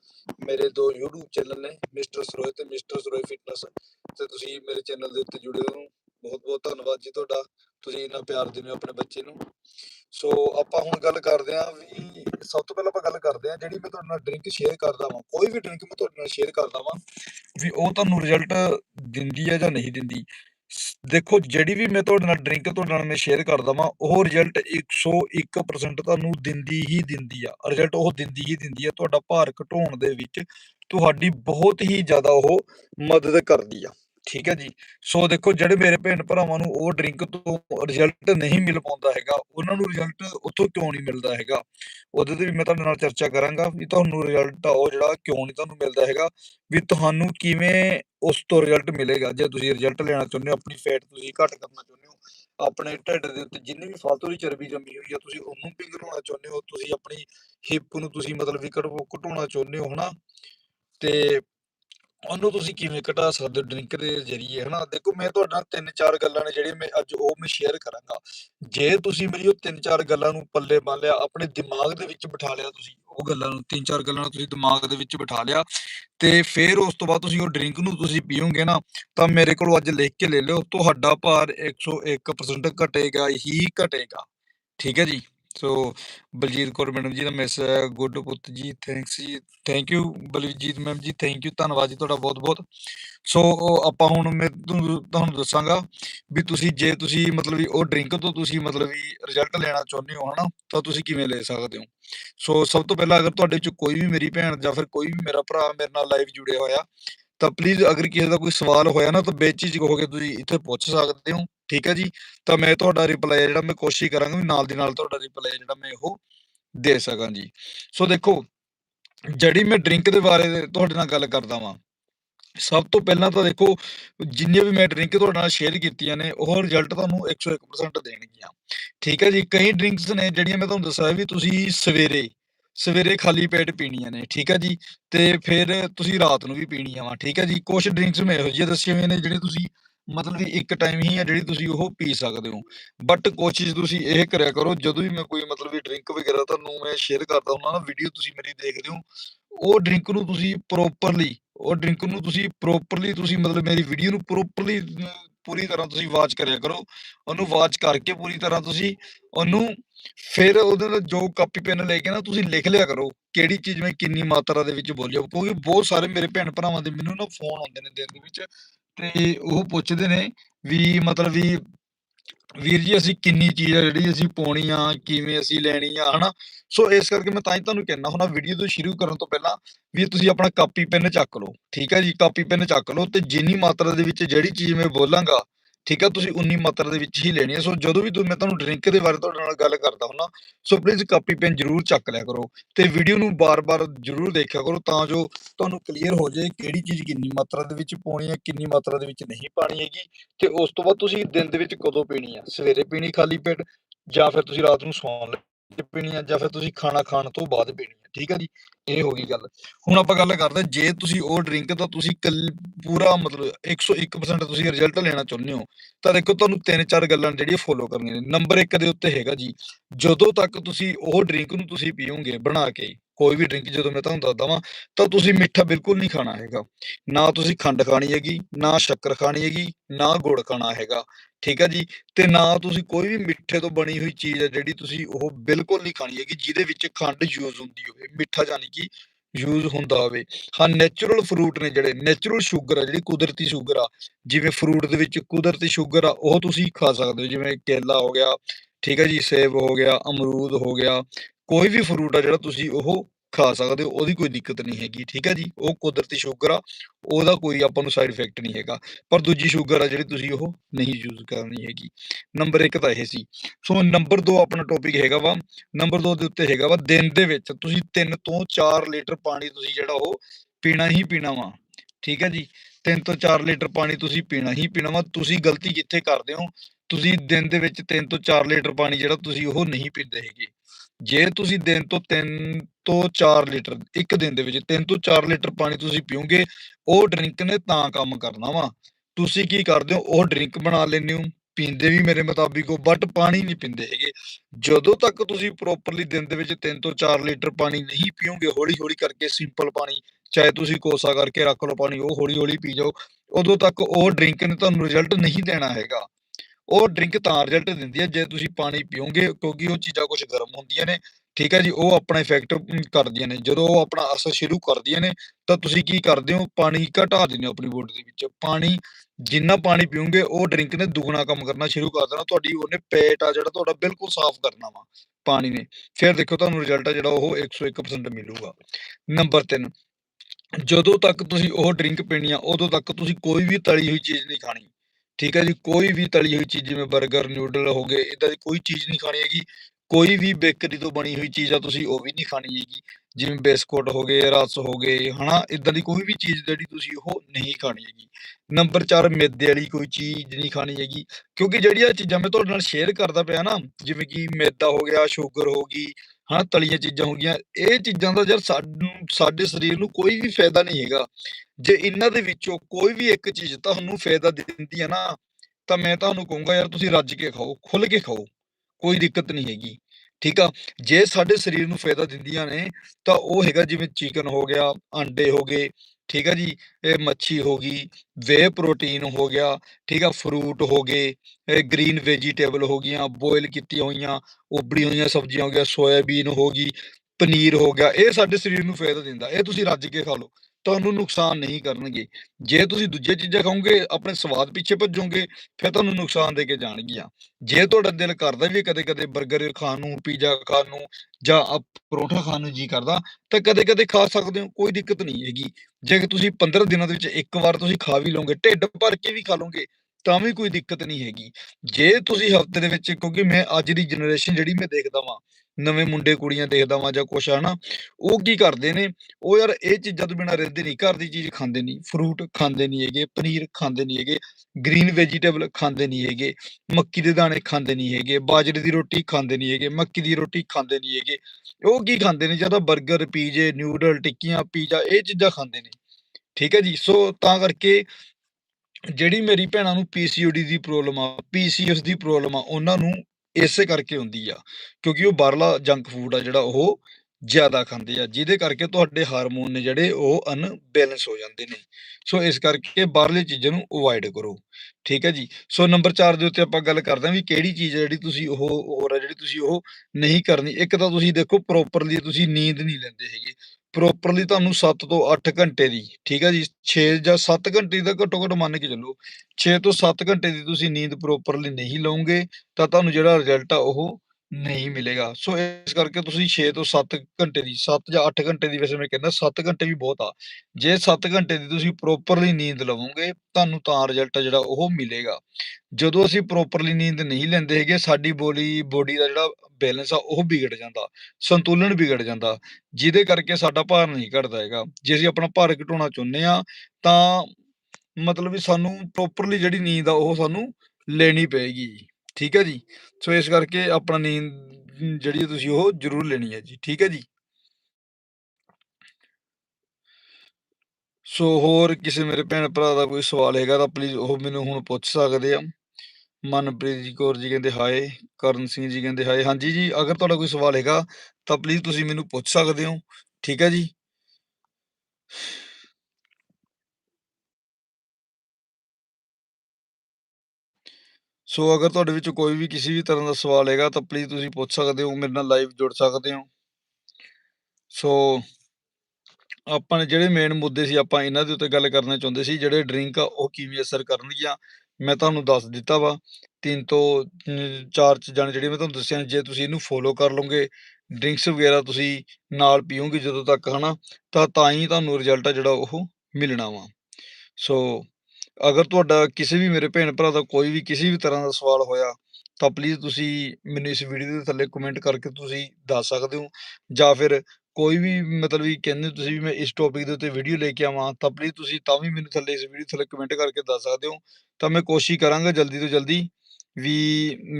[SPEAKER 1] ਮੇਰੇ ਦੋ YouTube ਚੈਨਲ ਨੇ, ਮਿਸਟਰ ਸਰੋਏ ਤੇ ਮਿਸਟਰ ਸਰੋਏ ਫਿਟਨੈਸ। ਤੇ ਤੁਸੀਂ ਮੇਰੇ ਚੈਨਲ ਦੇ ਉੱਤੇ ਜੁੜੇ ਹੋ ਬਹੁਤ ਬਹੁਤ ਧੰਨਵਾਦ ਜੀ ਤੁਹਾਡਾ, ਤੁਸੀਂ ਇੰਨਾ ਪਿਆਰ ਦਿੰਦੇ ਹੋ ਆਪਣੇ ਬੱਚੇ ਨੂੰ। ਸੋ ਆਪਾਂ ਹੁਣ ਗੱਲ ਕਰਦੇ ਹਾਂ ਵੀ ਸਭ ਤੋਂ ਪਹਿਲਾਂ ਆਪਾਂ ਗੱਲ ਕਰਦੇ ਹਾਂ ਜਿਹੜੀ ਮੈਂ ਤੁਹਾਡੇ ਨਾਲ ਡਰਿੰਕ ਸ਼ੇਅਰ ਕਰਦਾ ਵਾਂ, ਕੋਈ ਵੀ ਡਰਿੰਕ ਮੈਂ ਤੁਹਾਡੇ ਨਾਲ ਸ਼ੇਅਰ ਕਰਦਾ ਵਾਂ ਵੀ ਉਹ ਤੁਹਾਨੂੰ ਰਿਜ਼ਲਟ ਦਿੰਦੀ ਹੈ ਜਾਂ ਨਹੀਂ ਦਿੰਦੀ। ਦੇਖੋ ਜਿਹੜੀ ਵੀ ਮੈਂ ਤੁਹਾਡੇ ਨਾਲ ਡਰਿੰਕ ਤੁਹਾਡੇ ਨਾਲ ਮੈਂ ਸ਼ੇਅਰ ਕਰਦਾ ਵਾਂ, ਉਹ ਰਿਜ਼ਲਟ 101% ਤੁਹਾਨੂੰ ਦਿੰਦੀ ਹੀ ਦਿੰਦੀ ਆ। ਰਿਜ਼ਲਟ ਉਹ ਦਿੰਦੀ ਹੀ ਦਿੰਦੀ ਆ, ਤੁਹਾਡਾ ਭਾਰ ਘਟਾਉਣ ਦੇ ਵਿੱਚ ਤੁਹਾਡੀ ਬਹੁਤ ਹੀ ਜ਼ਿਆਦਾ ਉਹ ਮਦਦ ਕਰਦੀ ਆ। ਠੀਕ ਹੈ ਜੀ। ਸੋ ਦੇਖੋ, ਜਿਹੜੇ ਮੇਰੇ ਭੈਣ ਭਰਾਵਾਂ ਨੂੰ ਉਹ ਡਰਿੰਕ ਤੋਂ ਰਿਜ਼ਲਟ ਨਹੀਂ ਮਿਲ ਪਾਉਂਦਾ ਹੈਗਾ, ਉਹਨਾਂ ਨੂੰ ਰਿਜ਼ਲਟ ਉੱਥੋਂ ਕਿਉਂ ਨਹੀਂ ਮਿਲਦਾ ਹੈਗਾ? ਉਹਦੇ ਤੇ ਵੀ ਮੈਂ ਤੁਹਾਡੇ ਨਾਲ ਚਰਚਾ ਕਰਾਂਗਾ ਵੀ ਤੁਹਾਨੂੰ ਰਿਜ਼ਲਟ ਆ ਉਹ ਜਿਹੜਾ ਕਿਉਂ ਨਹੀਂ ਤੁਹਾਨੂੰ ਮਿਲਦਾ ਹੈਗਾ, ਵੀ ਤੁਹਾਨੂੰ ਕਿਵੇਂ ਉਸ ਤੋਂ ਰਿਜ਼ਲਟ ਮਿਲੇਗਾ? ਜੇ ਤੁਸੀਂ ਰਿਜ਼ਲਟ ਲੈਣਾ ਚਾਹੁੰਦੇ ਹੋ, ਆਪਣੀ ਫੈਟ ਤੁਸੀਂ ਘੱਟ ਕਰਨਾ ਚਾਹੁੰਦੇ ਹੋ, ਆਪਣੇ ਢਿੱਡ ਦੇ ਉੱਤੇ ਜਿੰਨੀ ਵੀ ਫालतू ਦੀ ਚਰਬੀ ਜੰਮੀ ਹੋਈ ਆ, ਤੁਸੀਂ ਉਹਨੂੰ ਪਿਘਲਾਉਣਾ ਚਾਹੁੰਦੇ ਹੋ, ਤੁਸੀਂ ਆਪਣੀ ਹਿੱਪ ਨੂੰ ਤੁਸੀਂ ਮਤਲਬ ਵੀ ਘਟਾਉ- ਘਟਾਉਣਾ ਚਾਹੁੰਦੇ ਹੋ, ਹਨਾ? ਤੇ ਉਹਨੂੰ ਤੁਸੀਂ ਕਿਵੇਂ ਘਟਾ ਸਕਦੇ ਹੋ ਡਰਿੰਕ ਦੇ ਜ਼ਰੀਏ, ਹਨਾ? ਦੇਖੋ, ਮੈਂ ਤੁਹਾਡੇ ਨਾਲ ਤਿੰਨ ਚਾਰ ਗੱਲਾਂ ਨੇ ਜਿਹੜੀਆਂ ਮੈਂ ਅੱਜ ਉਹ ਮੈਂ ਸ਼ੇਅਰ ਕਰਾਂਗਾ। ਜੇ ਤੁਸੀਂ ਮੇਰੀ ਉਹ ਤਿੰਨ ਚਾਰ ਗੱਲਾਂ ਨੂੰ ਪੱਲੇ ਬੰਨ ਲਿਆ, ਆਪਣੇ ਦਿਮਾਗ ਦੇ ਵਿੱਚ ਬਿਠਾ ਲਿਆ ਤੁਸੀਂ, ਉਹ ਗੱਲਾਂ ਨੂੰ, ਤਿੰਨ ਚਾਰ ਗੱਲਾਂ ਨੂੰ ਤੁਸੀਂ ਦਿਮਾਗ ਦੇ ਵਿੱਚ ਬਿਠਾ ਲਿਆ, ਤੇ ਫਿਰ ਉਸ ਤੋਂ ਬਾਅਦ ਤੁਸੀਂ ਉਹ ਡਰਿੰਕ ਨੂੰ ਤੁਸੀਂ ਪੀਓਗੇ ਨਾ, ਤਾਂ ਮੇਰੇ ਕੋਲੋਂ ਅੱਜ ਲਿਖ ਕੇ ਲੈ ਲਿਓ, ਤੁਹਾਡਾ ਭਾਰ 101% ਘਟੇਗਾ, ਹੀ ਘਟੇਗਾ। ਠੀਕ ਹੈ ਜੀ? ਸੋ ਬਲਜੀਤ ਕੌਰ ਮੈਡਮ ਜੀ ਦਾ ਮੈਸੇਜ ਹੈ, ਗੁੱਡ ਪੁੱਤ ਜੀ ਥੈਂਕਸ ਜੀ thank you Baljeet ma'am ji thank you ਧੰਨਵਾਦ ਜੀ ਤੁਹਾਡਾ ਬਹੁਤ ਬਹੁਤ। ਸੋ ਆਪਾਂ ਹੁਣ ਮੈਂ ਤੁਹਾਨੂੰ ਦੱਸਾਂਗਾ ਵੀ ਤੁਸੀਂ ਜੇ ਤੁਸੀਂ ਮਤਲਬ ਉਹ ਡਰਿੰਕ ਤੋਂ ਤੁਸੀਂ ਮਤਲਬ ਵੀ ਰਿਜ਼ਲਟ ਲੈਣਾ ਚਾਹੁੰਦੇ ਹੋ ਹਨਾ, ਤਾਂ ਤੁਸੀਂ ਕਿਵੇਂ ਲੈ ਸਕਦੇ ਹੋ? ਸੋ ਸਭ ਤੋਂ ਪਹਿਲਾਂ ਅਗਰ ਤੁਹਾਡੇ ਚ ਕੋਈ ਵੀ ਮੇਰੀ ਭੈਣ ਜਾਂ ਫਿਰ ਕੋਈ ਵੀ ਮੇਰਾ ਭਰਾ ਮੇਰੇ ਨਾਲ ਲਾਈਵ ਜੁੜਿਆ ਹੋਇਆ ਤਾਂ ਪਲੀਜ਼ ਅਗਰ ਕਿਸੇ ਦਾ ਕੋਈ ਸਵਾਲ ਹੋਇਆ ਨਾ, ਤਾਂ ਬੇਝਿਜਕ ਹੋ ਕੇ ਤੁਸੀਂ ਇੱਥੇ ਪੁੱਛ ਸਕਦੇ ਹੋ, ਠੀਕ ਹੈ ਜੀ? ਤਾਂ ਮੈਂ ਤੁਹਾਡਾ ਰਿਪਲਾਈ ਜਿਹੜਾ ਮੈਂ ਕੋਸ਼ਿਸ਼ ਕਰਾਂਗਾ ਵੀ ਨਾਲ ਦੀ ਨਾਲ ਤੁਹਾਡਾ ਰਿਪਲਾਈ ਜਿਹੜਾ ਮੈਂ ਉਹ ਦੇ ਸਕਾਂ ਜੀ। ਸੋ ਦੇਖੋ, ਜਿਹੜੀ ਮੈਂ ਡਰਿੰਕ ਦੇ ਬਾਰੇ ਤੁਹਾਡੇ ਨਾਲ ਗੱਲ ਕਰਦਾ ਵਾਂ, ਸਭ ਤੋਂ ਪਹਿਲਾਂ ਤਾਂ ਦੇਖੋ, ਜਿੰਨੇ ਵੀ ਮੈਂ ਡਰਿੰਕ ਤੁਹਾਡੇ ਨਾਲ ਸ਼ੇਅਰ ਕੀਤੀਆਂ ਨੇ, ਉਹ ਰਿਜ਼ਲਟ ਤੁਹਾਨੂੰ 101% ਦੇਣਗੀਆਂ। ਠੀਕ ਹੈ ਜੀ? ਕਈ ਡਰਿੰਕਸ ਨੇ ਜਿਹੜੀਆਂ ਮੈਂ ਤੁਹਾਨੂੰ ਦੱਸਿਆ ਵੀ ਤੁਸੀਂ ਸਵੇਰੇ ਸਵੇਰੇ ਖਾਲੀ ਪੇਟ ਪੀਣੀਆਂ ਨੇ, ਠੀਕ ਹੈ ਜੀ? ਤੇ ਫਿਰ ਤੁਸੀਂ ਰਾਤ ਨੂੰ ਵੀ ਪੀਣੀਆਂ ਵਾ, ਠੀਕ ਹੈ ਜੀ? ਕੁਝ ਡਰਿੰਕਸ ਮੈਂ ਇਹੋ ਜਿਹੀਆਂ ਦੱਸੀਆਂ ਹੋਈਆਂ ਨੇ ਜਿਹੜੇ ਤੁਸੀਂ ਮਤਲਬ ਵੀ ਇੱਕ ਟਾਈਮ ਹੀ ਆ ਜਿਹੜੀ ਤੁਸੀਂ ਉਹ ਪੀ ਸਕਦੇ ਹੋ। ਬਟ ਕੋਸ਼ਿਸ਼ ਤੁਸੀਂ ਇਹ ਕਰਿਆ ਕਰੋ, ਜਦੋਂ ਵੀ ਮੈਂ ਕੋਈ ਮਤਲਬ ਵੀ ਡਰਿੰਕ ਵਗੈਰਾ ਤੁਹਾਨੂੰ ਮੈਂ ਸ਼ੇਅਰ ਕਰਦਾ ਹੁੰਦਾ ਨਾ ਵੀਡੀਓ ਤੁਸੀਂ ਮੇਰੀ ਦੇਖਦੇ ਹੋ, ਉਹ ਡਰਿੰਕ ਨੂੰ ਤੁਸੀਂ ਪ੍ਰੋਪਰਲੀ ਉਹ ਡਰਿੰਕ ਨੂੰ ਤੁਸੀਂ ਪ੍ਰੋਪਰਲੀ ਤੁਸੀਂ ਮਤਲਬ ਮੇਰੀ ਵੀਡੀਓ ਨੂੰ ਪ੍ਰੋਪਰਲੀ ਪੂਰੀ ਤਰ੍ਹਾਂ ਤੁਸੀਂ ਵਾਚ ਕਰਿਆ ਕਰੋ, ਉਹਨੂੰ ਵਾਚ ਕਰਕੇ ਪੂਰੀ ਤਰ੍ਹਾਂ ਤੁਸੀਂ ਉਹਨੂੰ ਫਿਰ ਉਹਦੇ ਨਾਲ ਜੋ ਕਾਪੀ ਪੈਨ ਲੈ ਕੇ ਨਾ ਤੁਸੀਂ ਲਿਖ ਲਿਆ ਕਰੋ, ਕਿਹੜੀ ਚੀਜ਼ ਮੈਂ ਕਿੰਨੀ ਮਾਤਰਾ ਦੇ ਵਿੱਚ ਬੋਲਿਆ, ਕਿਉਂਕਿ ਬਹੁਤ ਸਾਰੇ ਮੇਰੇ ਭੈਣ ਭਰਾਵਾਂ ਦੇ ਮੈਨੂੰ ਨਾ ਫੋਨ ਆਉਂਦੇ ਨੇ ਦਿਨ ਦੇ ਵਿੱਚ, ਤੇ ਉਹ ਪੁੱਛਦੇ ਨੇ ਵੀ ਮਤਲਬ ਵੀ ਵੀਰ ਜੀ, ਅਸੀਂ ਕਿੰਨੀ ਚੀਜ਼ ਆ ਜਿਹੜੀ ਅਸੀਂ ਪਾਉਣੀ ਆ, ਕਿਵੇਂ ਅਸੀਂ ਲੈਣੀ ਆ, ਹਨਾ? ਸੋ ਇਸ ਕਰਕੇ ਮੈਂ ਤਾਂ ਹੀ ਤੁਹਾਨੂੰ ਕਹਿਣਾ ਹੁੰਦਾ ਵੀਡੀਓ ਤੋਂ ਸ਼ੁਰੂ ਕਰਨ ਤੋਂ ਪਹਿਲਾਂ ਵੀ ਤੁਸੀਂ ਆਪਣਾ ਕਾਪੀ ਪੈਨ ਚੱਕ ਲਓ, ਠੀਕ ਹੈ ਜੀ? ਕਾਪੀ ਪੈਨ ਚੱਕ ਲਓ ਤੇ ਜਿੰਨੀ ਮਾਤਰਾ ਦੇ ਵਿੱਚ ਜਿਹੜੀ ਚੀਜ਼ ਮੈਂ ਬੋਲਾਂਗਾ ਠੀਕ ਆ, ਤੁਸੀਂ ਉਨੀ ਮਾਤਰਾ ਦੇ ਵਿੱਚ ਹੀ ਲੈਣੀ ਹੈ ਸੋ ਜਦੋਂ ਵੀ ਤੁ- ਮੈਂ ਤੁਹਾਨੂੰ ਡਰਿੰਕ ਦੇ ਬਾਰੇ ਤੁਹਾਡੇ ਨਾਲ ਗੱਲ ਕਰਦਾ ਹੁੰਦਾ, ਸੋ ਪਲੀਜ਼ ਕਾਪੀ ਪੈਨ ਜ਼ਰੂਰ ਚੱਕ ਲਿਆ ਕਰੋ ਤੇ ਵੀਡੀਓ ਨੂੰ ਬਾਰ-ਬਾਰ ਜ਼ਰੂਰ ਦੇਖਿਆ ਕਰੋ ਤਾਂ ਜੋ ਤੁਹਾਨੂੰ ਕਲੀਅਰ ਹੋ ਜਾਏ ਕਿਹੜੀ ਚੀਜ਼ ਕਿੰਨੀ ਮਾਤਰਾ ਦੇ ਵਿੱਚ ਪਾਉਣੀ ਹੈ, ਕਿੰਨੀ ਮਾਤਰਾ ਦੇ ਵਿੱਚ ਨਹੀਂ ਪਾਣੀ ਹੈਗੀ ਤੇ ਉਸ ਤੋਂ ਬਾਅਦ ਤੁਸੀਂ ਦਿਨ ਦੇ ਵਿੱਚ ਕਦੋਂ ਪੀਣੀ ਆ? ਸਵੇਰੇ ਪੀਣੀ ਖਾਲੀ ਪੇਟ ਜਾਂ ਫਿਰ ਤੁਸੀਂ ਰਾਤ ਨੂੰ ਸੌਣ ਲੱਗੇ ਪੀਣੀ ਆ ਜਾਂ ਫਿਰ ਤੁਸੀਂ ਖਾਣਾ ਖਾਣ ਤੋਂ ਬਾਅਦ ਪੀਣੀ ਆ, ਠੀਕ ਆ ਜੀ? ਇਹ ਹੋ ਗਈ ਗੱਲ। ਹੁਣ ਆਪਾਂ ਗੱਲ ਕਰਦੇ, ਜੇ ਤੁਸੀਂ ਉਹ ਡਰਿੰਕ ਦਾ ਤੁਸੀਂ ਪੂਰਾ ਮਤਲਬ 101% ਤੁਸੀਂ ਰਿਜ਼ਲਟ ਲੈਣਾ ਚਾਹੁੰਦੇ ਹੋ, ਤਾਂ ਦੇਖੋ ਤੁਹਾਨੂੰ ਤਿੰਨ ਚਾਰ ਗੱਲਾਂ ਜਿਹੜੀਆਂ ਫੋਲੋ ਕਰਨੀਆਂ ਨੇ। ਨੰਬਰ 1 ਦੇ ਉੱਤੇ ਹੈਗਾ ਜੀ, ਜਦੋਂ ਤੱਕ ਤੁਸੀਂ ਉਹ ਡਰਿੰਕ ਨੂੰ ਤੁਸੀਂ ਪੀਓਗੇ ਬਣਾ ਕੇ, ਕੋਈ ਵੀ ਡਰਿੰਕ ਜਦੋਂ ਮੈਂ ਤੁਹਾਨੂੰ ਦੱਸਦਾ ਵਾਂ, ਤਾਂ ਤੁਸੀਂ ਮਿੱਠਾ ਬਿਲਕੁਲ ਨਹੀਂ ਖਾਣਾ ਹੈਗਾ। ਨਾ ਤੁਸੀਂ ਖੰਡ ਖਾਣੀ ਹੈਗੀ, ਨਾ ਸ਼ੱਕਰ ਖਾਣੀ ਹੈਗੀ, ਨਾ ਗੁੜ ਖਾਣਾ ਹੈਗਾ। ਠੀਕ ਹੈ ਜੀ? ਤੇ ਨਾ ਤੁਸੀਂ ਕੋਈ ਵੀ ਮਿੱਠੇ ਤੋਂ ਬਣੀ ਹੋਈ ਚੀਜ਼ ਹੈ ਜਿਹੜੀ ਤੁਸੀਂ ਉਹ ਬਿਲਕੁਲ ਨਹੀਂ ਖਾਣੀ ਹੈਗੀ, ਜਿਹਦੇ ਵਿੱਚ ਖੰਡ ਯੂਜ਼ ਹੁੰਦੀ ਹੋਵੇ, ਮਿੱਠਾ ਯਾਨੀ ਕਿ ਯੂਜ਼ ਹੁੰਦਾ ਹੋਵੇ। ਹਾਂ ਨੇਚਰਲ ਫਰੂਟ ਨੇ ਜਿਹੜੇ ਨੇਚਰਲ ਸ਼ੂਗਰ ਆ, ਜਿਹੜੀ ਕੁਦਰਤੀ ਸ਼ੂਗਰ ਆ, ਜਿਵੇਂ ਫਰੂਟ ਦੇ ਵਿੱਚ ਕੁਦਰਤੀ ਸ਼ੂਗਰ ਆ, ਉਹ ਤੁਸੀਂ ਖਾ ਸਕਦੇ ਹੋ, ਜਿਵੇਂ ਕੇਲਾ ਹੋ ਗਿਆ, ਠੀਕ ਹੈ ਜੀ, ਸੇਬ ਹੋ ਗਿਆ, ਅਮਰੂਦ ਹੋ ਗਿਆ, ਕੋਈ ਵੀ ਫਰੂਟ ਆ ਜਿਹੜਾ ਤੁਸੀਂ ਉਹ ਖਾ ਸਕਦੇ ਹੋ, ਉਹਦੀ ਕੋਈ ਦਿੱਕਤ ਨਹੀਂ ਹੈਗੀ, ਠੀਕ ਹੈ ਜੀ? ਉਹ ਕੁਦਰਤੀ ਸ਼ੂਗਰ ਆ, ਉਹਦਾ ਕੋਈ ਆਪਾਂ ਨੂੰ ਸਾਈਡ ਇਫੈਕਟ ਨਹੀਂ ਹੈਗਾ। ਪਰ ਦੂਜੀ ਸ਼ੂਗਰ ਆ ਜਿਹੜੀ ਤੁਸੀਂ ਉਹ ਨਹੀਂ ਯੂਜ਼ ਕਰਨੀ ਹੈਗੀ। ਨੰਬਰ 1 ਤਾਂ ਇਹ ਸੀ। ਸੋ ਨੰਬਰ 2 ਆਪਣਾ ਟੌਪਿਕ ਹੈਗਾ ਵਾ। ਨੰਬਰ 2 ਦੇ ਉੱਤੇ ਹੈਗਾ ਵਾ, ਦਿਨ ਦੇ ਵਿੱਚ ਤੁਸੀਂ 3 ਤੋਂ 4 ਲੀਟਰ ਪਾਣੀ ਤੁਸੀਂ ਜਿਹੜਾ ਉਹ ਪੀਣਾ ਹੀ ਪੀਣਾ ਵਾ। ਠੀਕ ਹੈ ਜੀ? 3 ਤੋਂ 4 ਲੀਟਰ ਪਾਣੀ ਤੁਸੀਂ ਪੀਣਾ ਹੀ ਪੀਣਾ ਵਾ। ਤੁਸੀਂ ਗਲਤੀ ਕਿੱਥੇ ਕਰਦੇ ਹੋ? ਤੁਸੀਂ ਦਿਨ ਦੇ ਵਿੱਚ 3 ਤੋਂ 4 ਲੀਟਰ ਪਾਣੀ ਜਿਹੜਾ ਤੁਸੀਂ ਉਹ ਨਹੀਂ ਪੀਂਦੇ ਹੈਗੇ। ਜੇ ਤੁਸੀਂ ਦਿਨ ਤੋਂ 3 ਤੋਂ 4 ਲੀਟਰ, ਇੱਕ ਦਿਨ ਦੇ ਵਿੱਚ 3 ਤੋਂ 4 ਲੀਟਰ ਪਾਣੀ ਤੁਸੀਂ ਪੀਓਗੇ, ਉਹ ਡਰਿੰਕ ਨੇ ਤਾਂ ਕੰਮ ਕਰਨਾ ਵਾ। ਤੁਸੀਂ ਕੀ ਕਰਦੇ ਹੋ, ਉਹ ਡਰਿੰਕ ਬਣਾ ਲੈਂਦੇ ਹੋ। ਪੀਂਦੇ ਵੀ ਮੇਰੇ ਮੁਤਾਬਿਕ ਹੋ ਬਟ ਪਾਣੀ ਨਹੀਂ ਪੀਂਦੇ ਹੈਗੇ। ਜਦੋਂ ਤੱਕ ਤੁਸੀਂ ਪ੍ਰੋਪਰਲੀ ਦਿਨ ਦੇ ਵਿੱਚ 3 ਤੋਂ 4 ਲੀਟਰ ਪਾਣੀ ਨਹੀਂ ਪੀਓਗੇ ਹੌਲੀ ਹੌਲੀ ਕਰਕੇ ਸਿੰਪਲ ਪਾਣੀ, ਚਾਹੇ ਤੁਸੀਂ ਕੋਸਾ ਕਰਕੇ ਰੱਖ ਲਓ ਪਾਣੀ, ਉਹ ਹੌਲੀ ਹੌਲੀ ਪੀ ਜਾਓ, ਉਦੋਂ ਤੱਕ ਉਹ ਡਰਿੰਕ ਨੇ ਤੁਹਾਨੂੰ ਰਿਜ਼ਲਟ ਨਹੀਂ ਦੇਣਾ ਹੈਗਾ। ਉਹ ਡਰਿੰਕ ਤਾਂ ਰਿਜ਼ਲਟ ਦਿੰਦੀ ਹੈ ਜੇ ਤੁਸੀਂ ਪਾਣੀ ਪੀਓਗੇ, ਕਿਉਂਕਿ ਉਹ ਚੀਜ਼ਾਂ ਕੁਝ ਗਰਮ ਹੁੰਦੀਆਂ ਨੇ, ਠੀਕ ਹੈ ਜੀ, ਉਹ ਆਪਣਾ ਇਫੈਕਟ ਕਰਦੀਆਂ ਨੇ, ਜਦੋਂ ਉਹ ਆਪਣਾ ਅਸਰ ਸ਼ੁਰੂ ਕਰਦੀਆਂ ਨੇ, ਤਾਂ ਤੁਸੀਂ ਕੀ ਕਰਦੇ ਹੋ, ਪਾਣੀ ਘਟਾ ਦਿੰਦੇ ਹੋ ਆਪਣੀ ਬੋਡੀ ਦੇ ਵਿੱਚ, ਪਾਣੀ, ਜਿੰਨਾ ਪਾਣੀ ਪੀਓਗੇ, ਉਹ ਡਰਿੰਕ ਨੇ ਦੁੱਗਣਾ ਕੰਮ ਕਰਨਾ ਸ਼ੁਰੂ ਕਰ ਦੇਣਾ, ਤੁਹਾਡੀ ਉਹਨੇ ਪੇਟ ਆ ਜਿਹੜਾ ਤੁਹਾਡਾ ਬਿਲਕੁਲ ਸਾਫ਼ ਕਰਨਾ ਵਾ, ਪਾਣੀ ਨੇ, ਫਿਰ ਦੇਖੋ ਤੁਹਾਨੂੰ ਰਿਜ਼ਲਟ ਆ ਜਿਹੜਾ ਉਹ 101% ਮਿਲੂਗਾ। ਨੰਬਰ 3 ਜਦੋਂ ਤੱਕ ਤੁਸੀਂ ਉਹ ਡਰਿੰਕ ਪੀਣੀ ਆ, ਉਦੋਂ ਤੱਕ ਤੁਸੀਂ ਕੋਈ ਵੀ ਤਲੀ ਹੋਈ ਚੀਜ਼ ਨਹੀਂ ਖਾਣੀ। ਠੀਕ ਹੈ ਜੀ, ਕੋਈ ਵੀ ਤਲੀ ਹੋਈ ਚੀਜ਼, ਜਿਵੇਂ 버ਗਰ ਨਿਊਡਲ ਹੋ ਗਏ ਇਦਾਂ ਦੀ ਕੋਈ ਚੀਜ਼ ਨਹੀਂ ਖਾਣੀ ਹੈਗੀ। ਕੋਈ ਵੀ ਬੇਕਰੀ ਤੋਂ ਬਣੀ ਹੋਈ ਚੀਜ਼ ਆ, ਤੁਸੀਂ ਉਹ ਵੀ ਨਹੀਂ ਖਾਣੀ ਹੈਗੀ। ਜਿਵੇਂ ਬਿਸਕੁਟ ਹੋ ਗਏ, ਰਸ ਹੋ ਗਏ, ਹਨਾ ਇਦਾਂ ਦੀ ਕੋਈ ਵੀ ਚੀਜ਼ ਜਿਹੜੀ ਤੁਸੀਂ ਉਹ ਨਹੀਂ ਖਾਣੀ ਹੈਗੀ। ਨੰਬਰ 4 ਮੈਦੇ ਵਾਲੀ ਕੋਈ ਚੀਜ਼ ਨਹੀਂ ਖਾਣੀ ਹੈਗੀ। ਕਿਉਂਕਿ ਜਿਹੜੀਆਂ ਚੀਜ਼ਾਂ ਮੈਂ ਤੁਹਾਡੇ ਨਾਲ ਸ਼ੇਅਰ ਕਰਦਾ ਪਿਆ ਨਾ, ਜਿਵੇਂ ਕਿ ਮੈਦਾ ਹੋ ਗਿਆ, ਸ਼ੂਗਰ ਹੋ ਗਈ ਹਾਂ ਤਲੀਆਂ ਚੀਜ਼ਾਂ ਹੋ ਗਈਆਂ। ਇਹ ਚੀਜ਼ਾਂ ਦਾ ਯਾਰ ਸਾਨੂੰ, ਸਾਡੇ ਸਰੀਰ ਨੂੰ ਕੋਈ ਵੀ ਫਾਇਦਾ ਨਹੀਂ ਹੈਗਾ। ਜੇ ਇਹਨਾਂ ਦੇ ਵਿੱਚੋਂ ਕੋਈ ਵੀ ਇੱਕ ਚੀਜ਼ ਤੁਹਾਨੂੰ ਫਾਇਦਾ ਦਿੰਦੀ ਹੈ ਨਾ, ਤਾਂ ਮੈਂ ਤੁਹਾਨੂੰ ਕਹੂੰਗਾ, ਯਾਰ ਤੁਸੀਂ ਰੱਜ ਕੇ ਖਾਓ ਖੁੱਲ ਕੇ ਖਾਓ, ਕੋਈ ਦਿੱਕਤ ਨਹੀਂ ਹੈਗੀ। ਠੀਕ ਆ? ਜੇ ਸਾਡੇ ਸਰੀਰ ਨੂੰ ਫਾਇਦਾ ਦਿੰਦੀਆਂ ਨੇ, ਤਾਂ ਉਹ ਹੈਗਾ ਜਿਵੇਂ ਚਿਕਨ ਹੋ ਗਿਆ ਆਂਡੇ ਹੋ ਗਏ ਠੀਕ ਆ ਜੀ? ਇਹ ਮੱਛੀ ਹੋ ਗਈ ਵੇ ਪ੍ਰੋਟੀਨ ਹੋ ਗਿਆ, ਠੀਕ ਆ ਫਰੂਟ ਹੋ ਗਏ, ਇਹ ਗ੍ਰੀਨ ਵੈਜੀਟੇਬਲ ਹੋ ਗਈਆਂ ਬੋਇਲ ਕੀਤੀਆਂ ਹੋਈਆਂ ਉਬੜੀ ਹੋਈਆਂ ਸਬਜ਼ੀਆਂ ਹੋ ਗਿਆ ਸੋਇਆਬੀਨ ਹੋ ਗਈ, ਪਨੀਰ ਹੋ ਗਿਆ, ਇਹ ਸਾਡੇ ਸਰੀਰ ਨੂੰ ਫਾਇਦਾ ਦਿੰਦਾ, ਇਹ ਤੁਸੀਂ ਰੱਜ ਕੇ ਖਾ ਲਓ। ਤੁਹਾਨੂੰ ਨੁਕਸਾਨ ਨਹੀਂ ਕਰਨਗੇ। ਜੇ ਤੁਸੀਂ ਦੂਜੀਆਂ ਚੀਜ਼ਾਂ ਖਾਓਗੇ, ਆਪਣੇ ਸਵਾਦ ਪਿੱਛੇ ਭੱਜੋਗੇ, ਫਿਰ ਤੁਹਾਨੂੰ ਨੁਕਸਾਨ ਦੇ ਕੇ ਜਾਣਗੀਆਂ। ਜੇ ਤੁਹਾਡਾ ਦਿਲ ਕਰਦਾ ਵੀ ਕਦੇ-ਕਦੇ 버ਗਰ ਖਾਣ ਨੂੰ, ਪੀਜ਼ਾ ਖਾਣ ਨੂੰ ਜਾਂ ਪਰੌਂਠਾ ਖਾਣ ਨੂੰ ਜੀ ਕਰਦਾ, ਤਾਂ ਕਦੇ-ਕਦੇ ਖਾ ਸਕਦੇ ਹੋ, ਕੋਈ ਦਿੱਕਤ ਨਹੀਂ ਹੈਗੀ। ਜੇ ਤੁਸੀਂ 15 ਦਿਨਾਂ ਦੇ ਵਿੱਚ ਇੱਕ ਵਾਰ ਤੁਸੀਂ ਖਾ ਵੀ ਲਓਗੇ, ਢਿੱਡ ਭਰ ਕੇ ਵੀ ਖਾ ਲਓਗੇ, ਤਾਂ ਵੀ ਕੋਈ ਦਿੱਕਤ ਨਹੀਂ ਹੈਗੀ। ਜੇ ਤੁਸੀਂ ਹਫ਼ਤੇ ਦੇ ਵਿੱਚ ਕਿਉਂਕਿ ਮੈਂ ਅੱਜ ਦੀ ਜਨਰੇਸ਼ਨ ਜਿਹੜੀ ਮੈਂ ਦੇਖਦਾ ਵਾਂ ਨਵੇਂ ਮੁੰਡੇ ਕੁੜੀਆਂ ਦੇਖਦਾ ਵਾਂ ਜਾਂ ਕੁਛ, ਹਨਾ। ਉਹ ਕੀ ਕਰਦੇ ਨੇ, ਉਹ ਯਾਰ ਇਹ ਚੀਜ਼ਾਂ ਤੋਂ ਬਿਨਾਂ ਰਹਿੰਦੇ ਨਹੀਂ। ਘਰ ਦੀ ਚੀਜ਼ ਖਾਂਦੇ ਨਹੀਂ। ਫਰੂਟ ਖਾਂਦੇ ਨਹੀਂ ਹੈਗੇ, ਪਨੀਰ ਖਾਂਦੇ ਨਹੀਂ ਹੈਗੇ ਗ੍ਰੀਨ ਵੈਜੀਟੇਬਲ ਖਾਂਦੇ ਨਹੀਂ ਹੈਗੇ, ਮੱਕੀ ਦੇ ਦਾਣੇ ਖਾਂਦੇ ਨਹੀਂ ਹੈਗੇ, ਬਾਜਰੇ ਦੀ ਰੋਟੀ ਖਾਂਦੇ ਨਹੀਂ ਹੈਗੇ, ਮੱਕੀ ਦੀ ਰੋਟੀ ਖਾਂਦੇ ਨਹੀਂ ਹੈਗੇ। ਉਹ ਕੀ ਖਾਂਦੇ ਨੇ? ਜ਼ਿਆਦਾ 버ਗਰ ਪੀਜੇ ਨਿਊਡਲ ਟਿੱਕੀਆਂ, ਪੀਜ਼ਾ, ਇਹ ਚੀਜ਼ਾਂ ਖਾਂਦੇ ਨੇ। ਠੀਕ ਹੈ ਜੀ? ਸੋ ਤਾਂ ਕਰਕੇ ਜਿਹੜੀ ਮੇਰੀ ਭੈਣਾਂ ਨੂੰ ਪੀਸੀਓਡੀ ਦੀ ਪ੍ਰੋਬਲਮ ਆ ਪੀਸੀਐਸ ਦੀ ਪ੍ਰੋਬਲਮ ਆ, ਉਹਨਾਂ ਨੂੰ ਇਸੇ ਕਰਕੇ ਹੁੰਦੀ ਆ, ਕਿਉਂਕਿ ਉਹ ਬਾਹਰਲਾ ਜੰਕ ਫੂਡ ਆ ਜਿਹੜਾ ਉਹ ਜ਼ਿਆਦਾ ਖਾਂਦੇ ਆ, ਜਿਹਦੇ ਕਰਕੇ ਤੁਹਾਡੇ ਹਾਰਮੋਨ ਨੇ ਜਿਹੜੇ ਉਹ ਅਨਬੈਲੈਂਸ ਹੋ ਜਾਂਦੇ ਨੇ। ਸੋ ਇਸ ਕਰਕੇ ਬਾਹਰਲੀ ਚੀਜ਼ਾਂ ਨੂੰ ਅਵੋਇਡ ਕਰੋ, ਠੀਕ ਹੈ ਜੀ? ਸੋ ਨੰਬਰ 4 ਦੇ ਉੱਤੇ ਆਪਾਂ ਗੱਲ ਕਰਦੇ ਹਾਂ ਵੀ ਕਿਹੜੀ ਚੀਜ਼ ਹੈ ਜਿਹੜੀ ਤੁਸੀਂ ਉਹ ਹੋਰ ਆ ਜਿਹੜੀ ਤੁਸੀਂ ਉਹ ਨਹੀਂ ਕਰਨੀ, ਇੱਕ ਤਾਂ ਤੁਸੀਂ ਦੇਖੋ ਪ੍ਰੋਪਰਲੀ ਤੁਸੀਂ ਨੀਂਦ ਨਹੀਂ ਲੈਂਦੇ ਹੈਗੇ। ਪ੍ਰੋਪਰਲੀ ਤੁਹਾਨੂੰ 7 ਤੋਂ 8 ਘੰਟੇ ਦੀ, ਠੀਕ ਹੈ ਜੀ? 6 ਜਾਂ 7 ਘੰਟੇ ਦਾ ਘੱਟੋ ਘੱਟ ਮੰਨ ਕੇ ਚੱਲੋ 6 ਤੋਂ 7 ਘੰਟੇ ਦੀ ਤੁਸੀਂ ਨੀਂਦ ਪ੍ਰੋਪਰਲੀ ਨਹੀਂ ਲਓਗੇ, ਤਾਂ ਤੁਹਾਨੂੰ ਜਿਹੜਾ ਰਿਜ਼ਲਟ ਆ ਉਹ ਨਹੀਂ ਮਿਲੇਗਾ। ਸੋ ਇਸ ਕਰਕੇ ਤੁਸੀਂ 6 ਤੋਂ 7 ਘੰਟੇ ਦੀ 7 ਜਾਂ 8 ਘੰਟੇ ਦੀ ਵੈਸੇ ਮੈਂ ਕਹਿੰਦਾ 7 ਘੰਟੇ ਵੀ ਬਹੁਤ ਆ। ਜੇ 7 ਘੰਟੇ ਦੀ ਤੁਸੀਂ ਪ੍ਰੋਪਰਲੀ ਨੀਂਦ ਲਵੋਗੇ, ਤੁਹਾਨੂੰ ਤਾਂ ਰਿਜ਼ਲਟ ਜਿਹੜਾ ਉਹ ਮਿਲੇਗਾ। ਜਦੋਂ ਅਸੀਂ ਪ੍ਰੋਪਰਲੀ ਨੀਂਦ ਨਹੀਂ ਲੈਂਦੇ ਹੈਗੇ, ਸਾਡੀ ਬੋਲੀ ਬੋਡੀ ਦਾ ਜਿਹੜਾ ਬੈਲੈਂਸ ਆ, ਉਹ ਵਿਗੜ ਜਾਂਦਾ। ਸੰਤੁਲਨ ਵਿਗੜ ਜਾਂਦਾ। ਜਿਹਦੇ ਕਰਕੇ ਸਾਡਾ ਭਾਰ ਨਹੀਂ ਘਟਦਾ ਹੈਗਾ। ਜੇ ਅਸੀਂ ਆਪਣਾ ਭਾਰ ਘਟਾਉਣਾ ਚਾਹੁੰਦੇ ਹਾਂ, ਤਾਂ ਮਤਲਬ ਵੀ ਸਾਨੂੰ ਪ੍ਰੋਪਰਲੀ ਜਿਹੜੀ ਨੀਂਦ ਆ, ਉਹ ਸਾਨੂੰ ਲੈਣੀ ਪਏਗੀ। ਠੀਕ ਹੈ ਜੀ? ਸੋ ਇਸ ਕਰਕੇ ਆਪਣਾ ਨੀਂਦ ਜਿਹੜੀ ਤੁਸੀਂ ਉਹ ਜ਼ਰੂਰ ਲੈਣੀ ਹੈ ਜੀ, ਠੀਕ ਹੈ ਜੀ? ਸੋ ਹੋਰ ਕਿਸੇ ਮੇਰੇ ਭੈਣ ਭਰਾ ਦਾ ਕੋਈ ਸਵਾਲ ਹੈਗਾ ਤਾਂ ਪਲੀਜ਼ ਉਹ ਮੈਨੂੰ ਹੁਣ ਪੁੱਛ ਸਕਦੇ ਆ। ਮਨਪ੍ਰੀਤ ਜੀ ਕੌਰ ਜੀ ਕਹਿੰਦੇ ਹਾਏ ਕਰਨ ਸਿੰਘ ਜੀ ਕਹਿੰਦੇ ਹਾਏ ਹਾਂਜੀ ਜੀ, ਅਗਰ ਤੁਹਾਡਾ ਕੋਈ ਸਵਾਲ ਹੈਗਾ ਤਾਂ ਪਲੀਜ਼ ਤੁਸੀਂ ਮੈਨੂੰ ਪੁੱਛ ਸਕਦੇ ਹੋ, ਠੀਕ ਹੈ ਜੀ? ਸੋ ਅਗਰ ਤੁਹਾਡੇ ਵਿੱਚ ਕੋਈ ਵੀ ਕਿਸੇ ਵੀ ਤਰ੍ਹਾਂ ਦਾ ਸਵਾਲ ਹੈਗਾ, ਤਾਂ ਪਲੀਜ਼ ਤੁਸੀਂ ਪੁੱਛ ਸਕਦੇ ਹੋ, ਮੇਰੇ ਨਾਲ ਲਾਈਵ ਜੁੜ ਸਕਦੇ ਹੋ। ਸੋ ਆਪਾਂ ਨੇ ਜਿਹੜੇ ਮੇਨ ਮੁੱਦੇ ਸੀ, ਆਪਾਂ ਇਹਨਾਂ ਦੇ ਉੱਤੇ ਗੱਲ ਕਰਨਾ ਚਾਹੁੰਦੇ ਸੀ, ਜਿਹੜੇ ਡਰਿੰਕ ਆ, ਉਹ ਕਿਵੇਂ ਅਸਰ ਕਰਨਗੀਆਂ, ਮੈਂ ਤੁਹਾਨੂੰ ਦੱਸ ਦਿੱਤਾ ਵਾ। ਤਿੰਨ ਤੋਂ ਚਾਰ ਚੀਜ਼ਾਂ ਜਿਹੜੇ ਮੈਂ ਤੁਹਾਨੂੰ ਦੱਸਿਆ ਜੇ ਤੁਸੀਂ ਇਹਨੂੰ ਫੋਲੋ ਕਰ ਲਓਗੇ ਡਰਿੰਕਸ ਵਗੈਰਾ ਤੁਸੀਂ ਨਾਲ ਪੀਓਗੇ ਜਦੋਂ ਤੱਕ, ਹਨਾ, ਤਾਂ ਤਾਂ ਹੀ ਤੁਹਾਨੂੰ ਰਿਜ਼ਲਟ ਆ ਜਿਹੜਾ ਉਹ ਮਿਲਣਾ ਵਾ। ਸੋ ਅਗਰ ਤੁਹਾਡਾ ਕਿਸੇ ਵੀ ਮੇਰੇ ਭੈਣ ਭਰਾ ਦਾ ਕੋਈ ਵੀ ਕਿਸੇ ਵੀ ਤਰ੍ਹਾਂ ਦਾ ਸਵਾਲ ਹੋਇਆ, ਤਾਂ ਪਲੀਜ਼ ਤੁਸੀਂ ਮੈਨੂੰ ਇਸ ਵੀਡੀਓ ਦੇ ਥੱਲੇ ਕਮੈਂਟ ਕਰਕੇ ਤੁਸੀਂ ਦੱਸ ਸਕਦੇ ਹੋ। ਜਾਂ ਫਿਰ ਕੋਈ ਵੀ ਮਤਲਬ ਵੀ ਕਹਿੰਦੇ ਤੁਸੀਂ ਵੀ ਮੈਂ ਇਸ ਟੌਪਿਕ ਦੇ ਉੱਤੇ ਵੀਡੀਓ ਲੈ ਕੇ ਆਵਾਂ, ਤਾਂ ਪਲੀਜ਼ ਤੁਸੀਂ ਤਾਂ ਵੀ ਮੈਨੂੰ ਥੱਲੇ ਇਸ ਵੀਡੀਓ ਥੱਲੇ ਕਮੈਂਟ ਕਰਕੇ ਦੱਸ ਸਕਦੇ ਹੋ। ਤਾਂ ਮੈਂ ਕੋਸ਼ਿਸ਼ ਕਰਾਂਗਾ ਜਲਦੀ ਤੋਂ ਜਲਦੀ ਵੀ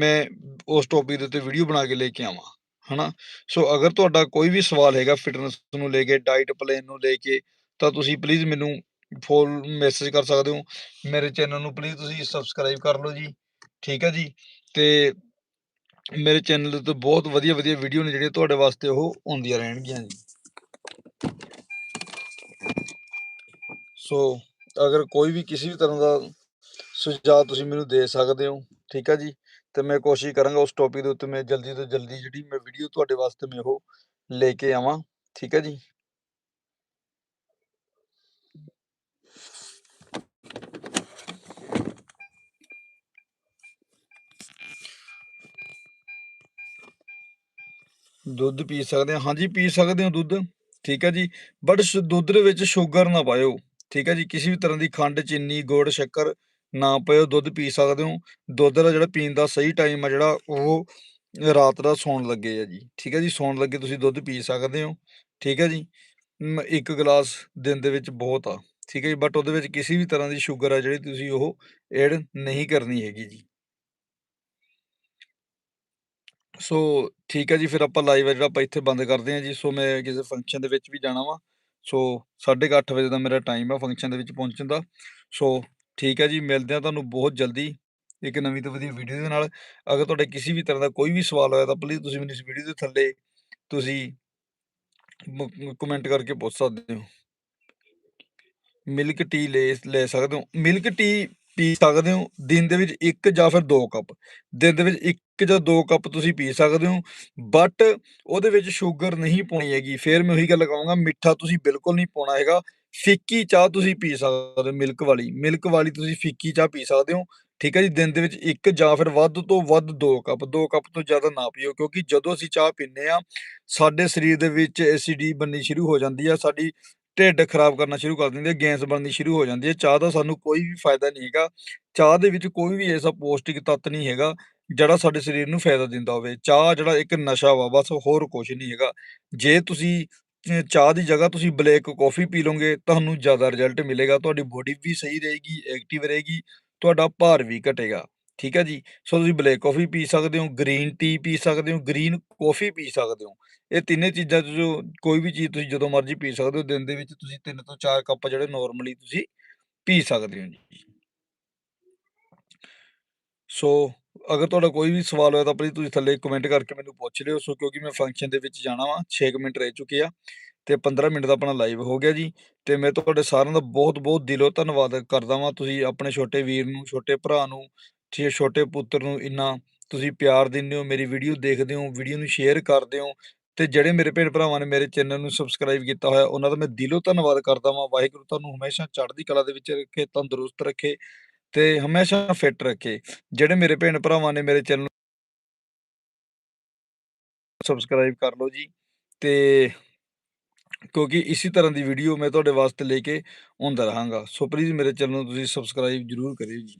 [SPEAKER 1] ਮੈਂ ਉਸ ਟੌਪਿਕ ਦੇ ਉੱਤੇ ਵੀਡੀਓ ਬਣਾ ਕੇ ਲੈ ਕੇ ਆਵਾਂ, ਹਨਾ? ਸੋ ਅਗਰ ਤੁਹਾਡਾ ਕੋਈ ਵੀ ਸਵਾਲ ਹੈਗਾ ਫਿਟਨੈਸ ਨੂੰ ਲੈ ਕੇ ਡਾਈਟ ਪਲਾਨ ਨੂੰ ਲੈ ਕੇ, ਤਾਂ ਤੁਸੀਂ ਪਲੀਜ਼ ਮੈਨੂੰ ਫੋਨ ਮੈਸੇਜ ਕਰ ਸਕਦੇ ਹੋ। ਮੇਰੇ ਚੈਨਲ ਨੂੰ ਪਲੀਜ਼ ਤੁਸੀਂ ਸਬਸਕ੍ਰਾਈਬ ਕਰ ਲਓ ਜੀ। ਠੀਕ ਹੈ ਜੀ? ਤੇ ਮੇਰੇ ਚੈਨਲ ਦੇ ਉੱਤੇ ਬਹੁਤ ਵਧੀਆ ਵਧੀਆ ਵੀਡੀਓ ਨੇ ਜਿਹੜੀਆਂ ਤੁਹਾਡੇ ਵਾਸਤੇ ਉਹ ਆਉਂਦੀਆਂ ਰਹਿਣਗੀਆਂ ਜੀ। ਸੋ ਅਗਰ ਕੋਈ ਵੀ ਕਿਸੇ ਵੀ ਤਰ੍ਹਾਂ ਦਾ ਸੁਝਾਅ ਤੁਸੀਂ ਮੈਨੂੰ ਦੇ ਸਕਦੇ ਹੋ, ਠੀਕ ਹੈ ਜੀ? ਤੇ ਮੈਂ ਕੋਸ਼ਿਸ਼ ਕਰਾਂਗਾ ਉਸ ਟੌਪਿਕ ਦੇ ਉੱਤੇ ਮੈਂ ਜਲਦੀ ਤੋਂ ਜਲਦੀ ਜਿਹੜੀ ਮੈਂ ਵੀਡੀਓ ਤੁਹਾਡੇ ਵਾਸਤੇ ਮੈਂ ਉਹ ਲੈ ਕੇ ਆਵਾਂ। ਠੀਕ ਹੈ ਜੀ? ਦੁੱਧ ਪੀ ਸਕਦੇ ਹਾਂ। ਹਾਂਜੀ, ਪੀ ਸਕਦੇ ਹੋ ਦੁੱਧ। ਠੀਕ ਹੈ ਜੀ। ਬਟ ਦੁੱਧ ਦੇ ਵਿੱਚ ਸ਼ੂਗਰ ਨਾ ਪਾਇਓ। ਠੀਕ ਹੈ ਜੀ। ਕਿਸੇ ਵੀ ਤਰ੍ਹਾਂ ਦੀ ਖੰਡ, ਚੀਨੀ, ਗੁੜ, ਸ਼ੱਕਰ ਨਾ ਪਾਇਓ। ਦੁੱਧ ਪੀ ਸਕਦੇ ਹੋ। ਦੁੱਧ ਦਾ ਜਿਹੜਾ ਪੀਣ ਦਾ ਸਹੀ ਟਾਈਮ ਆ ਜਿਹੜਾ, ਉਹ ਰਾਤ ਦਾ ਸੌਣ ਲੱਗੇ ਆ ਜੀ। ਠੀਕ ਹੈ ਜੀ। ਸੌਣ ਲੱਗੇ ਤੁਸੀਂ ਦੁੱਧ ਪੀ ਸਕਦੇ ਹੋ। ਠੀਕ ਹੈ ਜੀ। ਇੱਕ ਗਲਾਸ ਦਿਨ ਦੇ ਵਿੱਚ ਬਹੁਤ ਆ। ਠੀਕ ਹੈ ਜੀ। ਬਟ ਉਹਦੇ ਵਿੱਚ ਕਿਸੇ ਵੀ ਤਰ੍ਹਾਂ ਦੀ ਸ਼ੂਗਰ ਆ ਜਿਹੜੀ ਤੁਸੀਂ ਉਹ ਐਡ ਨਹੀਂ ਕਰਨੀ ਹੈਗੀ ਜੀ। ਸੋ ਠੀਕ ਹੈ ਜੀ, ਫਿਰ ਆਪਾਂ ਲਾਈਵ ਆ ਜਿਹੜਾ ਆਪਾਂ ਇੱਥੇ ਬੰਦ ਕਰਦੇ ਹਾਂ ਜੀ, ਸੋ ਮੈਂ ਕਿਸੇ ਫੰਕਸ਼ਨ ਦੇ ਵਿੱਚ ਵੀ ਜਾਣਾ ਵਾ, ਸੋ 8:30 ਵਜੇ ਦਾ ਮੇਰਾ ਟਾਈਮ ਆ ਫੰਕਸ਼ਨ ਦੇ ਵਿੱਚ ਪਹੁੰਚਣ ਦਾ, ਸੋ ਠੀਕ ਹੈ ਜੀ, ਮਿਲਦੇ ਆ ਤੁਹਾਨੂੰ ਬਹੁਤ ਜਲਦੀ ਇੱਕ ਨਵੀਂ ਤੋਂ ਵਧੀਆ ਵੀਡੀਓ ਦੇ ਨਾਲ। ਅਗਰ ਤੁਹਾਡੇ ਕਿਸੇ ਵੀ ਤਰ੍ਹਾਂ ਦਾ ਕੋਈ ਵੀ ਸਵਾਲ ਹੋਇਆ ਤਾਂ ਪਲੀਜ਼ ਤੁਸੀਂ ਮੈਨੂੰ ਇਸ ਵੀਡੀਓ ਦੇ ਥੱਲੇ ਤੁਸੀਂ ਕਮੈਂਟ ਕਰਕੇ ਪੁੱਛ ਸਕਦੇ ਹੋ। ਮਿਲਕ ਟੀ ਲੈ ਲੈ ਸਕਦੇ ਹੋ। ਮਿਲਕ ਟੀ ਪੀ ਸਕਦੇ ਹੋ, ਦਿਨ ਦੇ ਵਿੱਚ 1 ਜਾਂ ਫਿਰ 2 ਕੱਪ। ਦਿਨ ਦੇ ਵਿੱਚ 1 ਜਾਂ 2 ਕੱਪ ਤੁਸੀਂ ਪੀ ਸਕਦੇ ਹੋ ਬਟ ਉਹਦੇ ਵਿੱਚ ਸ਼ੂਗਰ ਨਹੀਂ ਪਾਉਣੀ ਹੈਗੀ। ਫਿਰ ਮੈਂ ਉਹੀ ਗੱਲ ਕਹਾਂਗਾ, ਮਿੱਠਾ ਤੁਸੀਂ ਬਿਲਕੁਲ ਨਹੀਂ ਪਾਉਣਾ ਹੈਗਾ। ਫਿੱਕੀ ਚਾਹ ਤੁਸੀਂ ਪੀ ਸਕਦੇ ਹੋ, ਮਿਲਕ ਵਾਲੀ। ਮਿਲਕ ਵਾਲੀ ਤੁਸੀਂ ਫਿੱਕੀ ਚਾਹ ਪੀ ਸਕਦੇ ਹੋ, ਠੀਕ ਹੈ ਜੀ? ਦਿਨ ਦੇ ਵਿੱਚ ਇੱਕ ਜਾਂ ਫਿਰ ਵੱਧ ਤੋਂ ਵੱਧ 2 ਕੱਪ। 2 ਕੱਪ ਤੋਂ ਜ਼ਿਆਦਾ ਨਾ ਪੀਓ, ਕਿਉਂਕਿ ਜਦੋਂ ਅਸੀਂ ਚਾਹ ਪੀਂਦੇ ਆ ਸਾਡੇ ਸਰੀਰ ਦੇ ਵਿੱਚ ਐਸਿਡੀ ਬਣਨੀ ਸ਼ੁਰੂ ਹੋ ਜਾਂਦੀ ਆ ਸਾਡੀ ਢਿੱਡ ਖਰਾਬ ਕਰਨਾ ਸ਼ੁਰੂ ਕਰ ਦਿੰਦੀ ਹੈ ਗੈਸ ਬਣਨੀ ਸ਼ੁਰੂ ਹੋ ਜਾਂਦੀ ਹੈ ਚਾਹ ਦਾ ਸਾਨੂੰ ਕੋਈ ਵੀ ਫਾਇਦਾ ਨਹੀਂ ਹੈਗਾ। ਚਾਹ ਦੇ ਵਿੱਚ ਕੋਈ ਵੀ ਐਸਾ ਪੌਸ਼ਟਿਕ ਤੱਤ ਨਹੀਂ ਹੈਗਾ, ਜਿਹੜਾ ਸਾਡੇ ਸਰੀਰ ਨੂੰ ਫਾਇਦਾ ਦਿੰਦਾ ਹੋਵੇ। ਚਾਹ ਜਿਹੜਾ ਇੱਕ ਨਸ਼ਾ ਵਾ, ਬਸ ਹੋਰ ਕੁਝ ਨਹੀਂ ਹੈਗਾ। ਜੇ ਤੁਸੀਂ ਚਾਹ ਦੀ ਜਗ੍ਹਾ ਤੁਸੀਂ ਬਲੈਕ ਕਾਫੀ ਪੀ ਲਓਗੇ, ਤੁਹਾਨੂੰ ਜ਼ਿਆਦਾ ਰਿਜ਼ਲਟ ਮਿਲੇਗਾ, ਤੁਹਾਡੀ ਬੋਡੀ ਵੀ ਸਹੀ ਰਹੇਗੀ ਐਕਟਿਵ ਰਹੇਗੀ, ਤੁਹਾਡਾ ਭਾਰ ਵੀ ਘਟੇਗਾ। ਠੀਕ ਹੈ ਜੀ? ਸੋ ਤੁਸੀਂ ਬਲੈਕ ਕਾਫੀ ਪੀ ਸਕਦੇ ਹੋ ਗ੍ਰੀਨ ਟੀ ਪੀ ਸਕਦੇ ਹੋ ਗ੍ਰੀਨ ਕਾਫੀ ਪੀ ਸਕਦੇ ਹੋ। ਇਹ ਤਿੰਨੇ ਚੀਜ਼ਾਂ ਜੋ ਕੋਈ ਵੀ ਚੀਜ਼ ਤੁਸੀਂ ਜਦੋਂ ਮਰਜ਼ੀ ਪੀ ਸਕਦੇ ਹੋ, ਦਿਨ ਦੇ ਵਿੱਚ ਤੁਸੀਂ 3 ਤੋਂ ਚਾਰ ਕੱਪ ਜਿਹੜੇ ਨਾਰਮਲੀ ਤੁਸੀਂ ਪੀ ਸਕਦੇ ਹੋ ਜੀ। ਸੋ ਅਗਰ ਤੁਹਾਡਾ ਕੋਈ ਵੀ ਸਵਾਲ ਹੋਇਆ ਤਾਂ ਪਲੀਜ਼ ਤੁਸੀਂ ਥੱਲੇ ਕਮੈਂਟ ਕਰਕੇ ਮੈਨੂੰ ਪੁੱਛ ਲਿਓ। ਸੋ ਕਿਉਂਕਿ ਮੈਂ ਫੰਕਸ਼ਨ ਦੇ ਵਿੱਚ ਜਾਣਾ ਵਾ 6 ਮਿੰਟ ਰਹਿ ਚੁੱਕੇ ਆ ਤੇ 15 ਮਿੰਟ ਦਾ ਆਪਣਾ ਲਾਈਵ ਹੋ ਗਿਆ ਜੀ। ਤੇ ਮੈਂ ਤੁਹਾਡੇ ਸਾਰਿਆਂ ਦਾ ਬਹੁਤ ਬਹੁਤ ਦਿਲੋਂ ਧੰਨਵਾਦ ਕਰਦਾ ਵਾਂ। ਤੁਸੀਂ ਆਪਣੇ ਛੋਟੇ ਵੀਰ ਨੂੰ, ਛੋਟੇ ਭਰਾ ਨੂੰ ਠੀਕ ਹੈ ਛੋਟੇ ਪੁੱਤਰ ਨੂੰ ਇੰਨਾ ਤੁਸੀਂ ਪਿਆਰ ਦਿੰਦੇ ਹੋ, ਮੇਰੀ ਵੀਡੀਓ ਦੇਖਦੇ ਹੋ, ਵੀਡੀਓ ਨੂੰ ਸ਼ੇਅਰ ਕਰਦੇ ਹੋ ਤੇ ਜਿਹੜੇ ਮੇਰੇ ਭੈਣ ਭਰਾਵਾਂ ਨੇ ਮੇਰੇ ਚੈਨਲ ਨੂੰ ਸਬਸਕ੍ਰਾਈਬ ਕੀਤਾ ਹੋਇਆ, ਉਹਨਾਂ ਦਾ ਮੈਂ ਦਿਲੋਂ ਧੰਨਵਾਦ ਕਰਦਾ ਵਾਂ, ਵਾਹਿਗੁਰੂ ਤੁਹਾਨੂੰ ਹਮੇਸ਼ਾ ਚੜ੍ਹਦੀ ਕਲਾ ਦੇ ਵਿੱਚ ਰੱਖੇ, ਤੰਦਰੁਸਤ ਰੱਖੇ ਤੇ ਹਮੇਸ਼ਾ ਫਿੱਟ ਰੱਖੇ। ਜਿਹੜੇ ਮੇਰੇ ਭੈਣ ਭਰਾਵਾਂ ਨੇ ਮੇਰੇ ਚੈਨਲ ਸਬਸਕ੍ਰਾਈਬ ਕਰ ਲਓ ਜੀ ਤੇ ਕਿਉਂਕਿ ਇਸੇ ਤਰ੍ਹਾਂ ਦੀ ਵੀਡੀਓ ਮੈਂ ਤੁਹਾਡੇ ਵਾਸਤੇ ਲੈ ਕੇ ਆਉਂਦਾ ਰਹਾਂਗਾ। ਸੋ ਪਲੀਜ਼ ਮੇਰੇ ਚੈਨਲ ਨੂੰ ਤੁਸੀਂ ਸਬਸਕ੍ਰਾਈਬ ਜਰੂਰ ਕਰਿਓ ਜੀ।